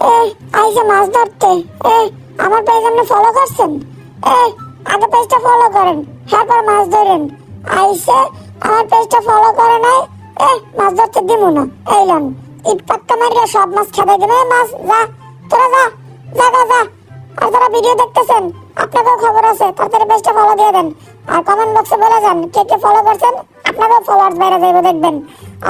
এ আইসে মাছ ধরতে। এ আমার পেজ আপনি ফলো করছেন? এ আগে পেজটা ফলো করেন তারপর মাছ ধরেন। আইসে আমার পেজটা ফলো করে নাই এ মাছ ধরতে দিব না। এইলাম ইট পাক্কা মারিয়া সব মাছ খেতে দেবে। মাছ, যা, তোরা যা যা যা যা। আর যারা ভিডিও দেখতেছেন, আপনাকেও খবর আছে, তাড়াতাড়ি পেজটা ফলো দিয়ে দেন। আর কমেন্ট বক্সে বলে যান, কে কে ফলো করছেন, আপনাকেও ফলোয়ার্স বাইরে যাইবে, দেখবেন।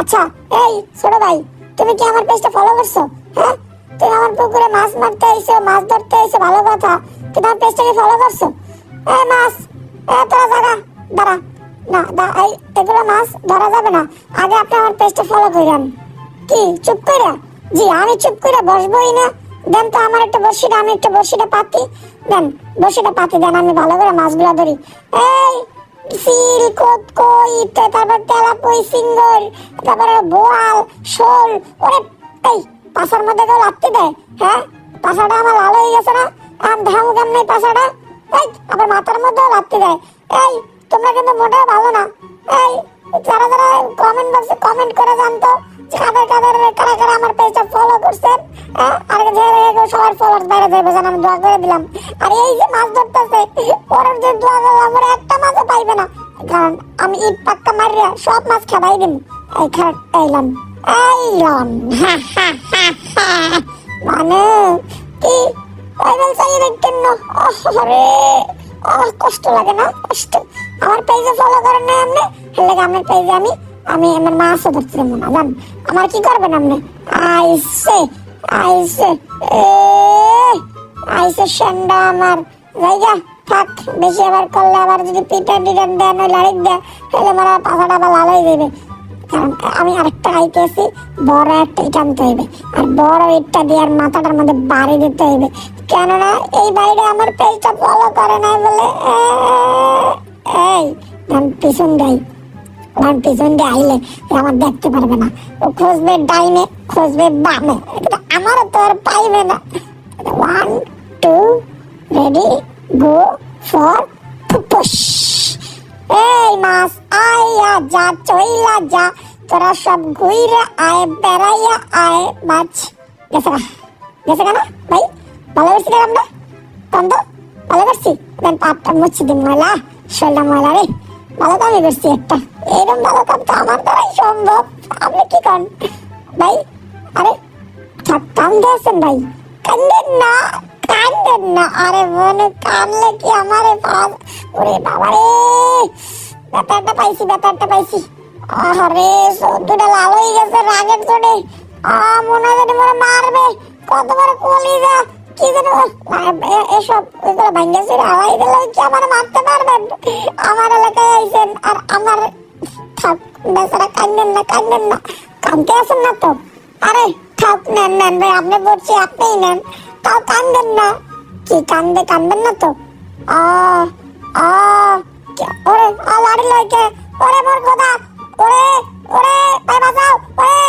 আচ্ছা এই, ছোট ভাই, তুমি কি আমার পেজটা ফলো করছ? হ্যাঁ? তুমি আমার পুকুরে মাছ মারতে আইছো মাছ ধরতে আইছো ভালো কথা। তুমি আমার পেজটাকে ফলো করছ? এ, মাছ! এ, তোরা জায়গা দাঁড়া। না এই, এগুলো মাছ ধরা যাবে না। আগে আপনি আমার পেজটা ফলো করেন কি, চুপ করে? জি, আমি চুপ করে বসবোই না। দেন তো আমার একটা বড়শিটা আমি একটা বড়শিটা পাতি। দেন, বড়শিটা পাতি, দেন, আমি ভালো করে মাছগুলো ধরি। এই, সিল কোত কই তারপর তেলাপুই, সিঙ্গর, তারপরে বোয়াল, শোল, ওরে, এই। পাশার মধ্যে কেউ লাগতে দেয় হ্যাঁ? পাশাটা আমার লাল হয়ে গেছে না? আম ধামু কেমন পাশাটা? এই আবার মাথার মধ্যেও লাগতে দেয়। এই, তোমরা কিন্তু মোটেও ভালো না। এই, যারা যারা কমেন্ট বক্সে কমেন্ট করে জানতো কাদের কাদের কারা কারা আমার পেজটা ফলো করছেন হ্যাঁ? আর যে সবার বাইরে আমি দোয়া করে দিলাম। আর এই যে মাছ ধরতেছে, ওরা যে দোয়া একটা মাছও পাইবে না। কারণ আমি ইট পাক্কা মারিয়া সব মাছ খাবাই দিন এই এইলাম হা মানে কি বলছে দেখতেন না আরে আহ কষ্ট লাগে না কষ্ট আমার পেজে ফলো করেন না আপনি হেলে আমার পেজে আমি আমি আমার মাছও ধরতে দেবো জান আমার কি করবেন আপনি আইসে আইসে এ আইসে সেন্ডা আমার জায়গা থাক বেশি আবার করলে আবার যদি পিটা টিটার দেন ওই লাড়ি দেয় তাহলে আমার পাখাটা আবার লাল হয়ে যাবে কারণ আমি আরেকটা আইতেছি বড় একটা ইট হইবে। আর বড় ইটটা দিয়ে আর মাথাটার মধ্যে বাড়ি দিতে হইবে। কেননা এই বাড়িটা আমার পেজটা ফলো করে নাই বলে এই আমি পিছন দেয় আমার পিছন দিয়ে আইলে আমার দেখতে পারবে না। ও খুঁজবে ডাইনে, খুঁজবে বামে। আমারও তো আর পাইবে না। One two ready go for push এই মাছ আয়া যা, চইলা যা, তোরা সব ঘুইরে আয়, বেড়াইয়া আয়, মাছ। গেছে গেছে না ভাই, ভালো করছি আমরা তন্দ, ভালো করছি? দেন পাপটা মুছি দিন ময়লা শরীরটা ময়লা রে। ভালো কামই করছি একটা। এরকম ভালো কাম তো আমার দ্বারাই সম্ভব। আপনি কি কন ভাই, আরে থাক কান ভাই। কান্দেন না। কান্দেন না। আরে মনে কানলে কি আমারে পাস ওরে বাবা রে ব্যাপারটা পাইছি ব্যাপারটা পাইছি। আরে সদ্যটা লাল হয়ে গেছে রাগের চোটে আ, মনে হয় মনে মারবে। কত বড় কলিজা কি যেন এসব ওইগুলো ভাঙ্গে চুরে হাওয়াই দিলে কি আমার মারতে পারবেন? আমার এলাকায় আইছেন আর আমার থাক, বেচারা কান্দেন না কান্দেন না। কানতে আছেন না তো? আরে, থাক, নেন নেন ভাই, আপনি বলছি, আপনিই নেন। তাও কান্দেন না। কি কান্দে কানবেন না তো? আ আ ওরে আ লাড়ি লইকে ওরে, মোর কথা ওরে ওরে, ভাই বাঁচাও, ওরে।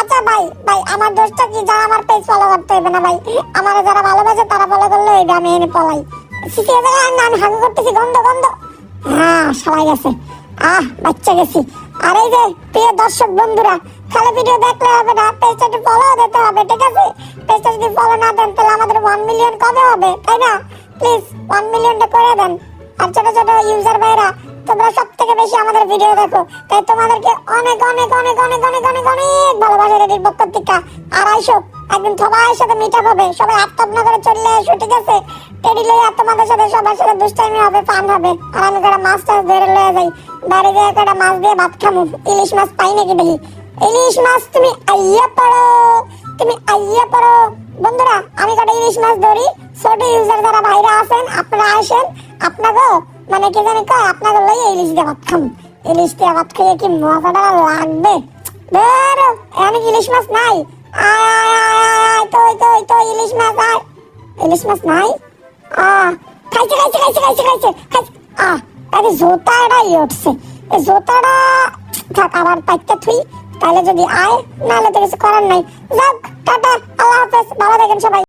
আচ্ছা ভাই ভাই, আমার দোষটা কি? যারা আমার পেজ ফলো করতে হবে না, ভাই। আমার যারা ভালোবাসে, তারা ফলো করলে ওইটা আমি এনে পলাই। শিখিয়ে দেবে না? আমি হাগু করতেছি, গন্ধ গন্ধ। হ্যাঁ সবাই গেছে। আহ, বাচ্চা গেছি। আর এই যে, প্রিয় দর্শক বন্ধুরা, খালি ভিডিও দেখলে হবে না পেজটা একটু ফলো দেন, তাহলে আমাদের ওয়ান মিলিয়ন কবে হবে? তাই না? প্লিজ ওয়ান মিলিয়নটা করে দেন। আর ছোট ছোট ইউজার ভাইরা তোমরা সব থেকে বেশি আমাদের ভিডিও দেখো। তাই তোমাদেরকে অনেক অনেক অনেক অনেক অনেক অনেক অনেক ভালোবাসা রেডির পক্ষ থেকে আইসো, একদিন সবার সাথে মিট আপ হবে। সবাই আত্মপ না করে চলে এসো ঠিক আছে? টেডি লইয়া তোমাদের সাথে সবার সাথে দুষ্টাইমি হবে ফান হবে। আর আমি কটা মাছ টাছ ধরে লয়ে যাই, বাড়ি দিয়ে কটা মাছ দিয়ে ভাত খামু? ইলিশ মাছ পাই নাকি দেখি ইলিশ মাছ তুমি আইয়া পড়ো। তুমি আইয়া পড়ো। বন্ধুরা, আমি কটা ইলিশ মাছ ধরি, ছোট ইউজার যারা বাইরে আছেন, আপনারা আসেন, আপনাকেও মানে কি জানি কয় আপনাকে লইয়া ইলিশ দিয়ে খাম। ইলিশ দিয়ে ভাত খাইয়ে কি মজাটা লাগবে? ধরো, এখানে ইলিশ মাছ নাই? আয় আয় তো তো ইলিশ মাছ আয়। ইলিশ মাছ নাই? আ, খাইছে খাইছে খাইছে খাইছে খাইছে খাইছে। আ আরে জোতাটাই উঠছে। এই জোতাটা, থাক, আবার পাইতে থুই। তাহলে যদি আয়, নাহলে তো কিছু করার নাই। যাক, টাটা, আল্লাহ হাফেজ, ভালো থাকেন সবাই।